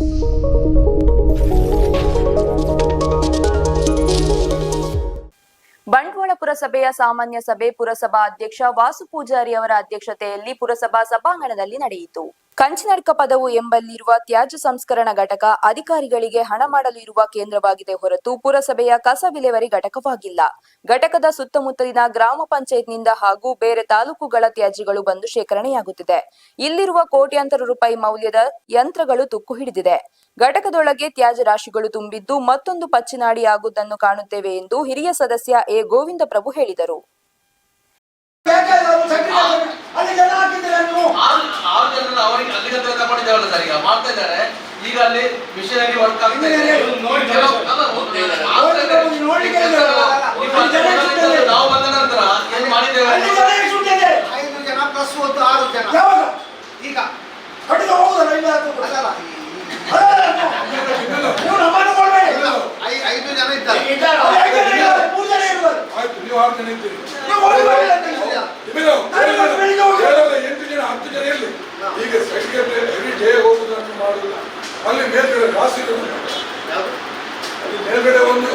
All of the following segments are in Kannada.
Thank you. ಬಂಟ್ವಾಳ ಪುರಸಭೆಯ ಸಾಮಾನ್ಯ ಸಭೆ ಪುರಸಭಾ ಅಧ್ಯಕ್ಷ ವಾಸು ಪೂಜಾರಿ ಅವರ ಅಧ್ಯಕ್ಷತೆಯಲ್ಲಿ ಪುರಸಭಾ ಸಭಾಂಗಣದಲ್ಲಿ ನಡೆಯಿತು. ಕಂಚಿನಡ್ಕ ಪದವು ಎಂಬಲ್ಲಿರುವ ತ್ಯಾಜ್ಯ ಸಂಸ್ಕರಣಾ ಘಟಕ ಅಧಿಕಾರಿಗಳಿಗೆ ಹಣ ಮಾಡಲು ಕೇಂದ್ರವಾಗಿದೆ ಹೊರತು ಪುರಸಭೆಯ ಕಸ ವಿಲೇವರಿ ಘಟಕವಾಗಿಲ್ಲ. ಘಟಕದ ಸುತ್ತಮುತ್ತಲಿನ ಗ್ರಾಮ ಪಂಚಾಯತ್ನಿಂದ ಹಾಗೂ ಬೇರೆ ತಾಲೂಕುಗಳ ತ್ಯಾಜ್ಯಗಳು ಬಂದು ಶೇಖರಣೆಯಾಗುತ್ತಿದೆ. ಇಲ್ಲಿರುವ ಕೋಟ್ಯಾಂತರ ರೂಪಾಯಿ ಮೌಲ್ಯದ ಯಂತ್ರಗಳು ತುಕ್ಕು ಹಿಡಿದಿದೆ. ಘಟಕದೊಳಗೆ ತ್ಯಾಜ್ಯ ರಾಶಿಗಳು ತುಂಬಿದ್ದು ಮತ್ತೊಂದು ಪಚ್ಚಿನಾಡಿ ಆಗುವುದನ್ನು ಕಾಣುತ್ತೇವೆ ಎಂದು ಹಿರಿಯ ಸದಸ್ಯ ಎ. ಗೋವಿಂದ ಪ್ರಭು ಹೇಳಿದರು. ಈಗ ಈಗ ಅಲ್ಲಿ ಮಿಷನರಿ ವರ್ಕ್ ಆಗ್ತಾ ಇದೆ Machinery ನೋಡಿ ಕೆಲವು- ಅಲ್ಲ, ಒಂದು ಆಗ್ತಾ ಇದೆ. ನೋಡಿ, ನೋಡ್ಲಿಕ್ಕೆ ಇಲ್ಲ. ನಿಮ್ಮ ಅಲ್ಲಿ ಜನ ಇರ್ತದೆ. ನಾವು ಬಂದ ನಂತರ ಏನು ಮಾಡಿದ್ದೇವೆ ಅಲ್ಲಿ ಜನ ಎಷ್ಟು ಉಂಟಿದೆ? ಐದು ಜನ ಪ್ಲಸ್ ಒಂದು ಆರು ಜನ ಯಾವಾಗ ಈಗ ಕಟ್ಟಿಗೆ ಹೋಗುದಲ್ಲ ಇಲ್ಲ ಅದು ಕೂಡ. ಅದಲ್ಲ ನೀವು ನಮ್ಮನ್ನು ಕೊಡ್ಬೇಡಿ. ಐ- ಐದು ಜನ ಇದ್ದಾರೆ. ಆಯ್ತು ನೀವು ಆರು ಜನ ಇದ್ದೀರಿ. ಅಂತ ಎಂಟು ಹತ್ತು ಜನ ಇರಲಿ. ಈಗ ಸೈಡ್ಗೆ ಎವ್ರಿ ಡೇ ಹೋಗುವುದನ್ನು ಮಾಡುವುದಿಲ್ಲ ಅಲ್ಲಿ ಮೇಲ್ಗಡೆ ರಾಶಿ ಇರುವುದು. ಯಾವ್ದು? ಅಲ್ಲಿ ಮೇಲ್ಗಡೆ ಒಂದು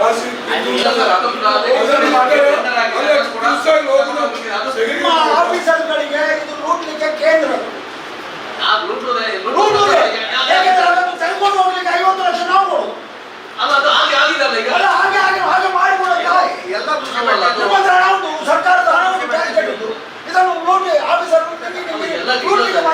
ರಾಶಿ ಇಲ್ಲ ಸರ್, ಅದೊಂದು ಅದೇ ಅದನ್ನು ಮಾಡ್ತಾರೆ. ಅಲ್ಲೇ ಕೂಡ ದಿವ್ಸ ಹೋಗುದು ಅದು ತೆಗೆದು ನಿಮ್ಮ ಆಫೀಸರ್ಗಳಿಗೆ ಇದು ಲೂಟ್ಲಿಕ್ಕೆ ಕೇಂದ್ರ ಆ ಲೂಟುದೇ ಲೂಟ್ ಲೂಟುದೇ. ಇದೆ. ಯಾಕಂದ್ರೆ ಅದನ್ನು ತೆಗೆದುಕೊಂಡು ಹೋಗ್ಲಿಕ್ಕೆ ಐವತ್ತು ಲಕ್ಷ ನಾವು ಕೊಡುದು. ಅಲ್ಲ ಅದು ಹಾಗೆ ಆಗಿದಲ್ಲ ಈಗ ಅಲ್ಲ ಹಾಗೆ ಹಾಗೆ ಹಾಗೆ ಮಾಡಿಕೊಡೋದು ಎಲ್ಲ ಅಲ್ಲ, ಅದು- ನಿಮ್ಮ ಹತ್ರ ಹಣ ಉಂಟು ಸರ್ಕಾರದ ಹಣವನ್ನು ಟ್ಯಾಕ್ಸ್ ಕಟ್ಟಿದ್ದು ಇದನ್ನು ಲೂಟ್ ಆಫೀಸರ್ ಎಲ್ಲ ಲೂಟ್ಲಿಕ್ಕೆ ಮಾಡ್ಲಿಕ್ಕೆ ಬಿಡಿ. ಹಾಗಾಗಿ ಇದನ್ನು ಹೇಳಿ.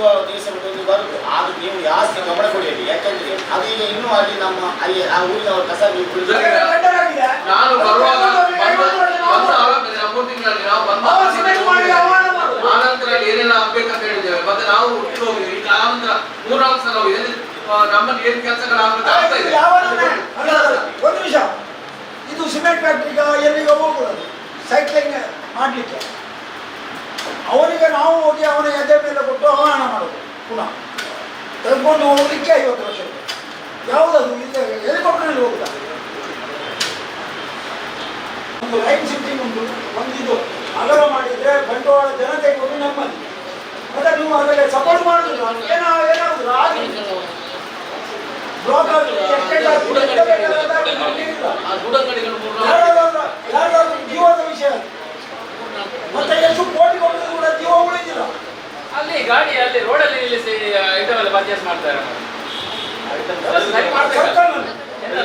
ಒಂದು ದಿವಸ ಬಿಟ್ಟು ಬರುದು ಅದು ನೀವು ಜಾಸ್ತಿ ಗಮನ ಕೊಡಿರಿ ಯಾಕಂದ್ರೆ ಅದು ಈಗ ಇನ್ನೂ ಅಲ್ಲಿ ನಮ್ಮ ಅಲ್ಲಿ ಆ ಊರಿನವರು ಕಸ ನೀವು. ನಾನು ಬರುವಾಗ ಅದು ಐವತ್ತು ಲಕ್ಷ ನಾವು ಬಂದ ಕೊಡುದು. ಆರಂಭದಲ್ಲಿ ಮೂರು ತಿಂಗಳಲ್ಲಿ ನಾವು ಬಂದ ಅವ ಸಿಮೆಂಟ್ ಮಾಡಿ ಅವಮಾನ ನಂತರ ಅಲ್ಲಿ ಏನೆಲ್ಲ ಆಗ್ಬೇಕಂತ ಹೇಳಿದ್ದೇವೆ ಮತ್ತೆ ನಾವು ಒಟ್ಟಿಗೆ ಹೋಗಿದ್ವಿ ಈಗ ಆ ನಂತರ ಮೂರ್ನಾಲ್ಕು ಸಲ ಹೋಗಿದೆ ನಮ್ಮಲ್ಲಿ ಏನು ಅಲ್ಲ, ಒಂದು ನಿಮಿಷ ಇದು ಸಿಮೆಂಟ್ ಫ್ಯಾಕ್ಟ್ರಿಗ ಎಲ್ಲಿಗೆ ಹೋಗ್ಬೋದು ಸೈಕ್ಲಿಂಗ್ ಮಾಡಲಿಕ್ಕೆ ಅವನಿಗೆ ನಾವು ಹೋಗಿ ಅವನ ಎದೆ ಮೇಲೆ ಕೊಟ್ಟು ಅವಮಾನ ಮಾಡೋದು ಪುನಃ ತೆಗೆದುಕೊಂಡು ಹೋಗಲಿಕ್ಕೆ ಐವತ್ತು ರೂಪಾಯಿ ಯಾವುದದು ಇದು ಹೆಲಿಕಾಪ್ಟರ್ನಲ್ಲಿ ಹೋಗುದಾ ಒಂದು ಲೈನ್ ಶಿಫ್ಟಿಂಗ್ ಉಂಟು ಒಂದು ಇದು ಅಗಲ ಮಾಡಿದ್ರೆ ಬಂಡವಾಳ ಜನತೆ ಕೊಟ್ಟು ನಮ್ಮಲ್ಲಿ ಮತ್ತೆ ನೀವು ಅದಕ್ಕೆ ಸಪೋರ್ಟ್ ಮಾಡುದಿಲ್ಲ ಏನೋ ಏನಾಗುದಿಲ್ಲ ಆಗಿ ಬ್ಲಾಕ್ ಆಗುತ್ತೆ ಎಷ್ಟೇ ಆಗುತ್ತೆ, ಎಷ್ಟೇ ಬೇಕಾದ್ರೆ ಆಗುತ್ತೆ, ಇಲ್ಲ. ಆ ಗೂಡಂಗಡಿಗಳು ಮೂರ್ನಾಲ್ಕು ಯಾರಾದ್ರೂ ಯಾರಾದ್ರೂ ಜೀವದ ವಿಷಯ ಅದು. ಮತ್ತೆ ಎಷ್ಟು ಕೋಟಿ ಕೊಟ್ಟರು ಕೂಡ ಜೀವ ಉಳಿದಿಲ್ಲ ಅಲ್ಲಿ ಗಾಡಿ ಅಲ್ಲಿ ರೋಡಲ್ಲಿ ನಿಲ್ಲಿಸಿ ಐಟಮ್ ಎಲ್ಲ ಪರ್ಚೇಸ್ ಮಾಡ್ತಾರೆ ಅದೆಲ್ಲ ಸರಿ ಮಾಡ್ಬೇಕಲ್ಲ. ಸರ್ಕಾರನಲ್ಲಿ. ಎಲ್ಲ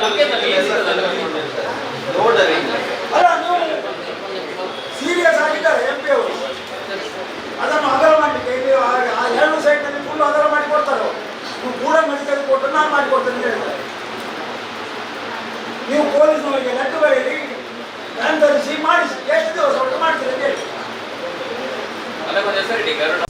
ನಮ್ಗೆ ತಾನೇ easy ನೋಡರಿ ಅಲ್ಲ ನೀವು ಸೀರಿಯಸ್ ಆಗಿದ್ದಾರೆ ಎಂ ಪಿ ಅವರು. ಅದನ್ನು ಅಗಲ ಮಾಡಲಿಕ್ಕೆ ಎರಡು ಸೈಡ್ನಲ್ಲಿ ಫುಲ್ ಆಧಾರ ಮಾಡಿ ಕೊಡ್ತಾರೆ. ನೀವು ಕೂಡ ಮೆಡಿಕಲ್ ಕೊಟ್ಟು ನಾನು ಮಾಡಿ ಕೊಡ್ತೇನೆ ಅಂತ ಹೇಳ್ತಾರೆ. ನೀವು ಪೊಲೀಸ್ನವರಿಗೆ ಲೆಕ್ಕ ಬರೀರಿ ನಾನು ತರಿಸಿ ಮಾಡಿಸಿ ಎಷ್ಟು ದಿವಸ ಒಟ್ಟು ಮಾಡ್ತೀರಿ ಅಂತ ಹೇಳಿ. ಹೆಸರಿಡಿ ಗರುಡ.